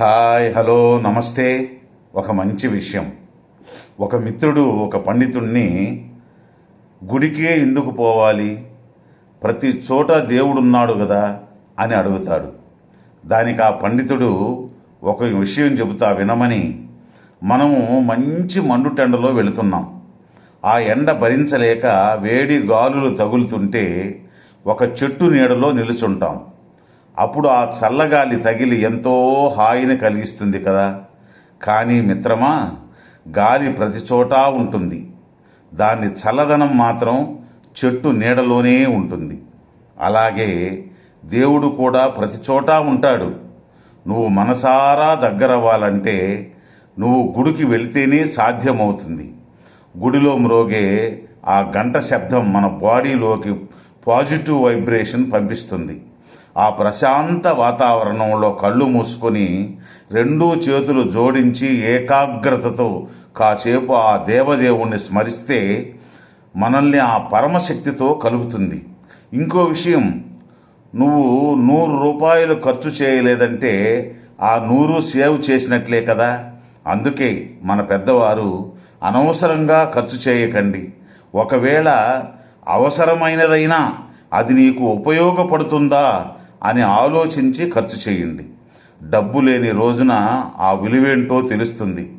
Hi hello నమస్తే. ఒక మంచి విషయం. ఒక మిత్రుడు ఒక పండితుణ్ణి గుడికే ఎందుకు పోవాలి? ప్రతి చోట దేవుడున్నాడు కదా అని అడుగుతాడు. దానికి ఆ పండితుడు ఒక విషయం చెబుతా వినమని మనము మంచి మండుటెండలో వెళుతున్నాం. ఆ ఎండ భరించలేక వేడి గాలులు తగులుతుంటే ఒక చెట్టు నీడలో నిలుచుంటాం. అప్పుడు ఆ చల్లగాలి తగిలి ఎంతో హాయిని కలిగిస్తుంది కదా. కానీ మిత్రమా గాలి ప్రతి చోటా ఉంటుంది. దాని చల్లదనం మాత్రం చెట్టు నీడలోనే ఉంటుంది. అలాగే దేవుడు కూడా ప్రతి చోటా ఉంటాడు. నువ్వు మనసారా దగ్గరవ్వాలంటే నువ్వు గుడికి వెళితేనే సాధ్యమవుతుంది. గుడిలో మ్రోగే ఆ గంట శబ్దం మన బాడీలోకి పాజిటివ్ వైబ్రేషన్ పంపిస్తుంది. ఆ ప్రశాంత వాతావరణంలో కళ్ళు మూసుకొని రెండు చేతులు జోడించి ఏకాగ్రతతో కాసేపు ఆ దేవదేవుణ్ణి స్మరిస్తే మనల్ని ఆ పరమశక్తితో కలుగుతుంది. ఇంకో విషయం నువ్వు నూరు రూపాయలు ఖర్చు చేయలేదంటే ఆ నూరు సేవ్ చేసినట్లే కదా. అందుకే మన పెద్దవారు అనవసరంగా ఖర్చు చేయకండి. ఒకవేళ అవసరమైనదైనా అది నీకు ఉపయోగపడుతుందా అని ఆలోచించి ఖర్చు చేయండి. డబ్బు లేని రోజున ఆ విలువేంటో తెలుస్తుంది.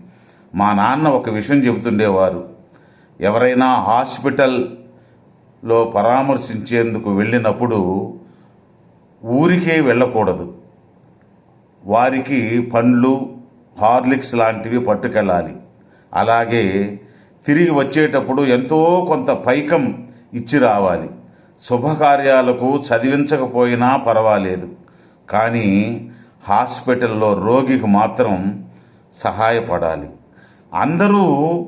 మా నాన్న ఒక విషయం చెబుతుండేవారు. ఎవరైనా హాస్పిటల్లో పరామర్శించేందుకు వెళ్ళినప్పుడు ఊరికే వెళ్ళకూడదు. వారికి పండ్లు హార్లిక్స్ లాంటివి పట్టుకెళ్ళాలి. అలాగే తిరిగి వచ్చేటప్పుడు ఎంతో కొంత పైకం ఇచ్చి రావాలి. శుభకార్యాలకు చదివించకపోయినా పర్వాలేదు. కానీ హాస్పిటల్లో రోగికి మాత్రం సహాయపడాలి. అందరూ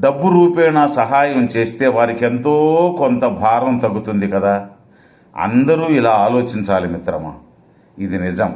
డబ్బు రూపేణా సహాయం చేస్తే వారికి ఎంతో కొంత భారం తగ్గుతుంది కదా. అందరూ ఇలా ఆలోచించాలి మిత్రమా. ఇది నిజం.